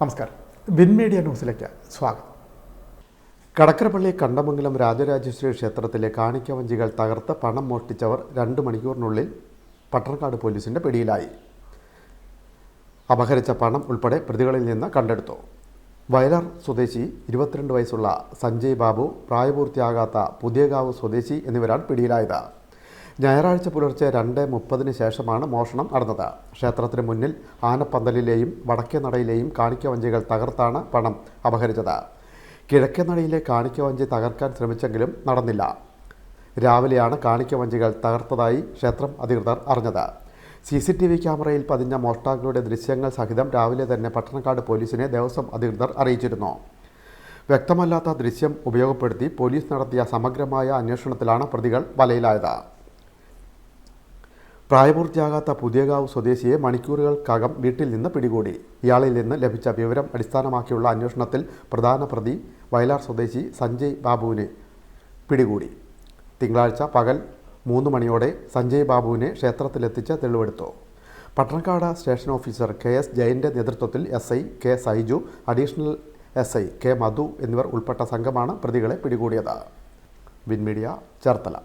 നമസ്കാരം. Win media ന്യൂസിലേക്ക് സ്വാഗതം. കടക്കരപ്പള്ളി കണ്ടമംഗലം രാജരാജേശ്വരി ക്ഷേത്രത്തിലെ കാണിക്കവഞ്ചികൾ തകർത്ത് പണം മോഷ്ടിച്ചവർ രണ്ട് മണിക്കൂറിനുള്ളിൽ പട്ടണക്കാട് പോലീസിന്റെ പിടിയിലായി. അപഹരിച്ച പണം ഉൾപ്പെടെ പ്രതികളിൽ നിന്ന് കണ്ടെടുത്തു. വയലാർ സ്വദേശി ഇരുപത്തിരണ്ട് വയസ്സുള്ള സഞ്ജയ് ബാബു പ്രായപൂർത്തിയാകാത്ത പുതിയകാവ് സ്വദേശി എന്നിവരാണ് പിടിയിലായത്. ഞായറാഴ്ച പുലർച്ചെ രണ്ട് മുപ്പതിന് ശേഷമാണ് മോഷണം നടന്നത്. ക്ഷേത്രത്തിന് മുന്നിൽ ആനപ്പന്തലിലെയും വടക്കേ നടയിലെയും കാണിക്കവഞ്ചികൾ തകർത്താണ് പണം അപഹരിച്ചത്. കിഴക്കേ നടയിലെ കാണിക്കവഞ്ചി തകർക്കാൻ ശ്രമിച്ചെങ്കിലും നടന്നില്ല. രാവിലെയാണ് കാണിക്കവഞ്ചികൾ തകർത്തതായി ക്ഷേത്രം അധികൃതർ അറിഞ്ഞത്. സി സി ടി വി ക്യാമറയിൽ പതിഞ്ഞ മോഷ്ടാക്കളുടെ ദൃശ്യങ്ങൾ സഹിതം രാവിലെ തന്നെ പട്ടണക്കാട് പോലീസിനെ ദേവസ്വം അധികൃതർ അറിയിച്ചിരുന്നു. വ്യക്തമല്ലാത്ത ദൃശ്യം ഉപയോഗപ്പെടുത്തി പോലീസ് നടത്തിയ സമഗ്രമായ അന്വേഷണത്തിലാണ് പ്രതികൾ വലയിലായത്. പ്രായപൂർത്തിയാകാത്ത പുതിയകാവ് സ്വദേശിയെ മണിക്കൂറുകൾക്കകം വീട്ടിൽ നിന്ന് പിടികൂടി. ഇയാളിൽ നിന്ന് ലഭിച്ച വിവരം അടിസ്ഥാനമാക്കിയുള്ള അന്വേഷണത്തിൽ പ്രധാന പ്രതി വയലാർ സ്വദേശി സഞ്ജയ് ബാബുവിനെ പിടികൂടി. തിങ്കളാഴ്ച പകൽ മൂന്ന് മണിയോടെ സഞ്ജയ് ബാബുവിനെ ക്ഷേത്രത്തിലെത്തിച്ച് തെളിവെടുത്തു. Pattanakkad station officer K S ജയന്റെ നേതൃത്വത്തിൽ S I K Saiju additional S I K Madhu എന്നിവർ ഉൾപ്പെട്ട സംഘമാണ് പ്രതികളെ പിടികൂടിയത്. വിൻമീഡിയ ചേർത്തല.